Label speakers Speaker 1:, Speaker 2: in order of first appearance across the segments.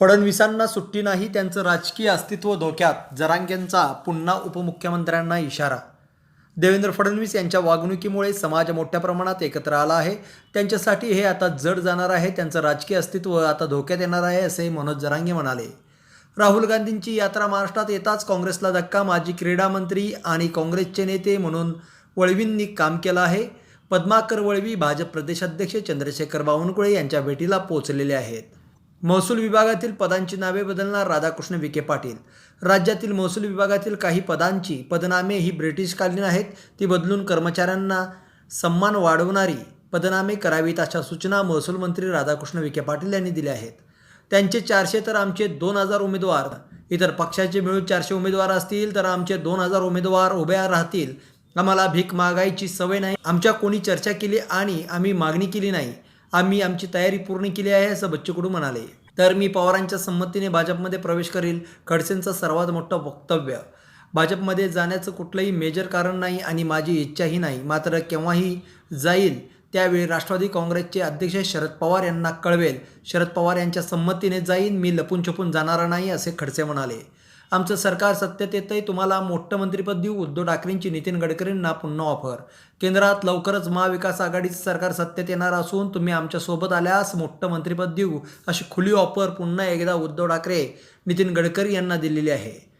Speaker 1: फडणवीसांना सुट्टी नाही त्यांचं राजकीय अस्तित्व धोक्यात. जरांगेंचा पुन्हा उपमुख्यमंत्र्यांना इशारा. देवेंद्र फडणवीस यांच्या वागणुकीमुळे समाज मोठ्या प्रमाणात एकत्र आला आहे. त्यांच्यासाठी हे आता जड जाणार आहे त्यांचं राजकीय अस्तित्व आता धोक्यात येणार आहे असे मनोज जरांगे म्हणाले. राहुल गांधींची यात्रा महाराष्ट्रात येताच काँग्रेसला धक्का माजी क्रीडा मंत्री आणि काँग्रेसचे नेते म्हणून वळवींनी काम केलं आहे. पद्माकर वळवी भाजप प्रदेशाध्यक्ष चंद्रशेखर बावनकुळे यांच्या भेटीला पोचलेले आहेत. महसूल विभागातील पदांची नावे बदलणार राधाकृष्ण विखे पाटील. राज्यातील महसूल विभागातील काही पदांची पदनामे ही ब्रिटिशकालीन आहेत. ती बदलून कर्मचाऱ्यांना सन्मान वाढवणारी पदनामे करावीत अशा सूचना महसूल मंत्री राधाकृष्ण विखे पाटील यांनी दिल्या आहेत. त्यांचे चारशे तर आमचे दोन हजार उमेदवार इतर पक्षाचे मिळून चारशे उमेदवार असतील तर आमचे दोन हजार उमेदवार उभ्या राहतील. आम्हाला भीक मागायची सवय नाही. आमच्या कोणी चर्चा केली आणि आम्ही मागणी केली नाही. आम्ही आमची तयारी पूर्ण केली आहे असं बच्चू कडू म्हणाले. तर मी पवारांच्या संमतीने भाजपमध्ये प्रवेश करील खडसेंचं सर्वात मोठं वक्तव्य. भाजपमध्ये जाण्याचं कुठलंही मेजर कारण नाही आणि माझी इच्छाही नाही मात्र केव्हाही जाईल त्यावेळी राष्ट्रवादी काँग्रेसचे अध्यक्ष शरद पवार यांना कळवेल. शरद पवार यांच्या संमतीने जाईन मी लपून छपून जाणार नाही असे खडसे म्हणाले. आमचं सरकार सत्तेत येतंय तुम्हाला मोठं मंत्रिपद देऊ उद्धव ठाकरेंची नितीन गडकरींना पुन्हा ऑफर केंद्रात लवकरच महाविकास आघाडीचं सरकार सत्तेत येणार असून तुम्ही आमच्यासोबत आल्यास मोठं मंत्रिपद देऊ अशी खुली ऑफर पुन्हा एकदा उद्धव ठाकरे नितीन गडकरी यांना दिलेली आहे.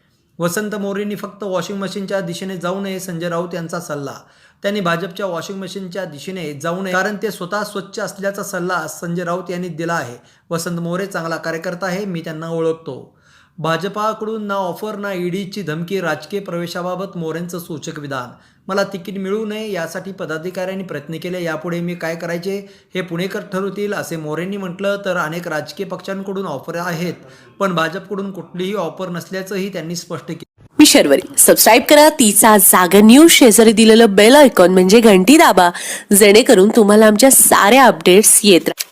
Speaker 1: वसंत मोरेंनी फक्त वॉशिंग मशीनच्या दिशेने जाऊ नये संजय राऊत यांचा सल्ला. त्यांनी भाजपच्या वॉशिंग मशीनच्या दिशेने जाऊ नये कारण ते स्वतः स्वच्छ असल्याचा सल्ला संजय राऊत यांनी दिला आहे. वसंत मोरे चांगला कार्यकर्ता आहे मी त्यांना ओळखतो. भाजपाकडून ना ऑफर ना ईडीची धमकी राजकीय प्रवेशाबाबत मोरेंचं सूचक विधान. मला तिकीट मिळू नये यासाठी पदाधिकाऱ्यांनी प्रयत्न केले यापुढे मी काय करायचे हे पुणेकर ठरवतील असे मोरेंनी म्हटलं तर अनेक राजकीय पक्षांकडून ऑफर आहेत पण भाजपकडून कुठलीही ऑफर नसल्याचंही त्यांनी स्पष्ट केलं.
Speaker 2: मी शर्वरी. सबस्क्राईब करा तिचा जागा न्यूज शेजारी दिलेलं बेल आयकॉन म्हणजे घंटी दाबा जेणेकरून तुम्हाला आमच्या साऱ्या अपडेट्स येत राहतील